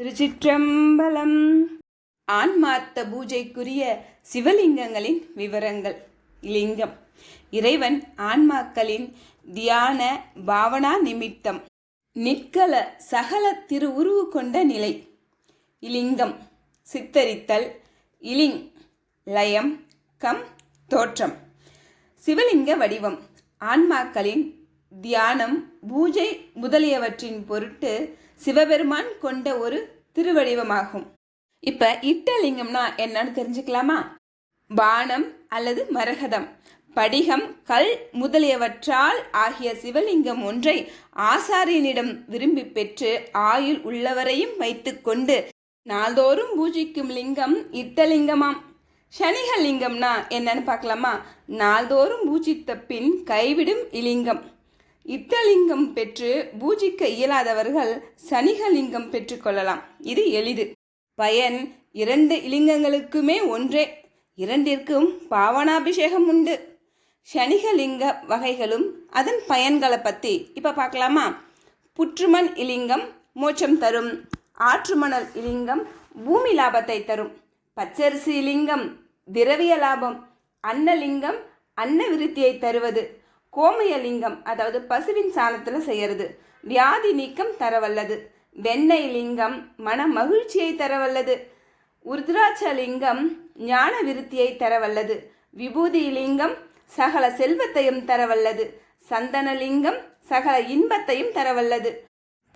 திருச்சிற்றம்பலம். ஆன்மார்த்த பூஜைக்குரிய சிவலிங்கங்களின் விவரங்கள். லிங்கம். இறைவன் ஆன்மாக்களின் தியான பாவனா நிமித்தம். நிற்கல சகல திருவுருவு கொண்ட நிலை. இலிங்கம் சித்தரித்தல். இலிங். லயம். கம். தோற்றம். சிவலிங்க வடிவம். ஆன்மாக்களின் தியானம் பூஜை முதலியவற்றின் பொருட்டு சிவபெருமான் கொண்ட ஒரு திருவடிவமாகும். இப்ப இட்டலிங்கம்னா என்னன்னு தெரிஞ்சுக்கலாமா? பானம் அல்லது மரகதம். படிகம் கல் முதலியவற்றால் ஆகிய சிவலிங்கம் ஒன்றை ஆசாரியனிடம் விரும்பி பெற்று ஆயுள் உள்ளவரையும் வைத்துக்கொண்டு நாள்தோறும் பூஜிக்கும் லிங்கம் இட்டலிங்கமாம். சனிகலிங்கம்னா என்னன்னு பார்க்கலாமா? நாள்தோறும் பூஜித்த பின் கைவிடும் இலிங்கம். இத்தலிங்கம் பெற்று பூஜிக்க இயலாதவர்கள் சனிகலிங்கம் பெற்றுக்கொள்ளலாம் இது எளிது. பயன் இரண்டு இலிங்கங்களுக்குமே ஒன்றே. இரண்டிற்கும் பாவனாபிஷேகம் உண்டு. சனிகலிங்க வகைகளும் அதன் பயன்களை பற்றி இப்போ பார்க்கலாமா புற்றுமண் இலிங்கம் மோட்சம் தரும். ஆற்றுமணல் இலிங்கம் பூமி லாபத்தை தரும். பச்சரிசி இலிங்கம் திரவிய லாபம். அன்னலிங்கம் அன்ன விருத்தியை தருவது. கோமயலிங்கம் அதாவது பசுவின் சாணத்தில் செய்யறது. வியாதி நீக்கம் தரவல்லது. வெண்ணெய் லிங்கம் மன மகிழ்ச்சியை தரவல்லது. உருத்ராட்சலிங்கம் ஞான விருத்தியை தரவல்லது. விபூதி லிங்கம் சகல செல்வத்தையும் தரவல்லது. சந்தனலிங்கம் சகல இன்பத்தையும் தரவல்லது.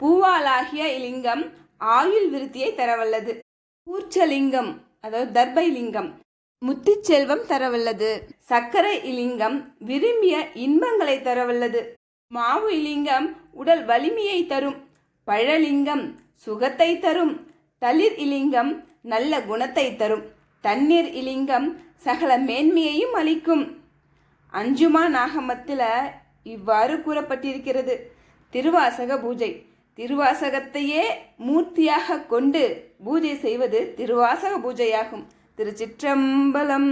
பூவாலாகிய இலிங்கம் ஆயுள் விருத்தியை தரவல்லது. கூர்ச்சலிங்கம் அதாவது தர்பை லிங்கம் முத்துச்செல்வம் தரவல்லது. சர்க்கரை இலிங்கம் விரும்பிய இன்பங்களை தரவல்லது. மாவு இலிங்கம் உடல் வலிமையை தரும். பழலிங்கம் சுகத்தை தரும். தளிர் இலிங்கம் நல்ல குணத்தை தரும். தண்ணீர் இலிங்கம் சகல மேன்மையையும் அளிக்கும். அஞ்சுமா நாகமத்தில் இவ்வாறு கூறப்பட்டிருக்கிறது. திருவாசக பூஜை. திருவாசகத்தையே மூர்த்தியாக கொண்டு பூஜை செய்வது திருவாசக பூஜையாகும். திருச்சிற்றம்பலம்